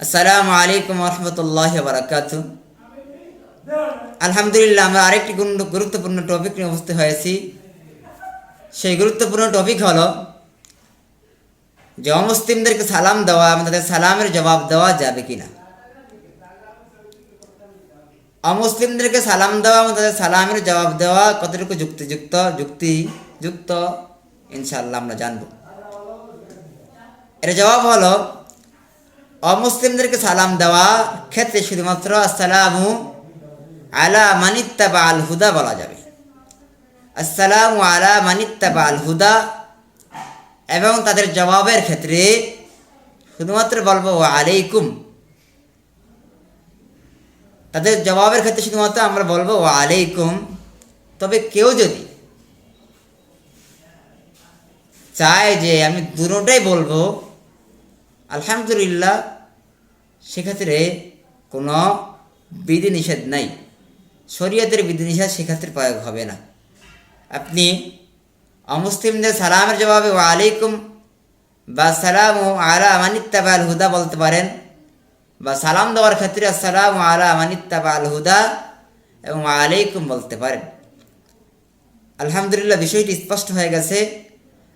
আসসালামু আলাইকুম রহমতুল্লাহ বারাকাত আলহামদুলিল্লাহ, আমরা আরেকটি গুরুত্বপূর্ণ টপিক নিয়ে উপস্থিত হয়েছি। সেই গুরুত্বপূর্ণ টপিক হলো যে অমুসলিমদেরকে সালাম দেওয়া এবং তাদের সালামের জবাব দেওয়া যাবে কি না অমুসলিমদেরকে সালাম দেওয়া এবং তাদের সালামের জবাব দেওয়া কতটুকু যুক্তিযুক্ত? যুক্তিযুক্ত ইনশাল্লাহ আমরা জানব। এর জবাব হলো অমুসলিমদেরকে সালাম দেওয়া ক্ষেত্রে শুধুমাত্র আসসালামু আলা মানিত্তাবা আল হুদা বলা যাবে। আসসালামু আলা মানিত্তাবা আল হুদা এবং তাদের জবাবের ক্ষেত্রে শুধুমাত্র বলব আলাইকুম। তাদের জবাবের ক্ষেত্রে শুধুমাত্র আমরা বলব আলাইকুম। তবে কেউ যদি চায় যে আমি দুটোটাই বলব আলহামদুলিল্লাহ, সেক্ষেত্রে কোনো বিধিনিষেধ নাই। শরীয়তের বিধিনিষেধ সেক্ষেত্রে প্রয়োগ হবে না। আপনি অমুসলিমদের সালামের জবাবে ওয়া আলাইকুম বা সালাম আলা মানিত্তাবা আল হুদা বলতে পারেন, বা সালাম দেওয়ার ক্ষেত্রে আসসালাম আলা মানিত্তাবা আল হুদা এবং আলাইকুম বলতে পারেন। আলহামদুলিল্লাহ, বিষয়টি স্পষ্ট হয়ে গেছে।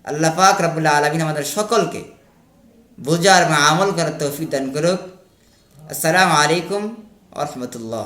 আল্লাহ পাক রাবুল্লাহ আলমিন আমাদের সকলকে বোঝার আমল করার তৌফিক দান করুক আসসালামু আলাইকুম রহমতুল্লাহ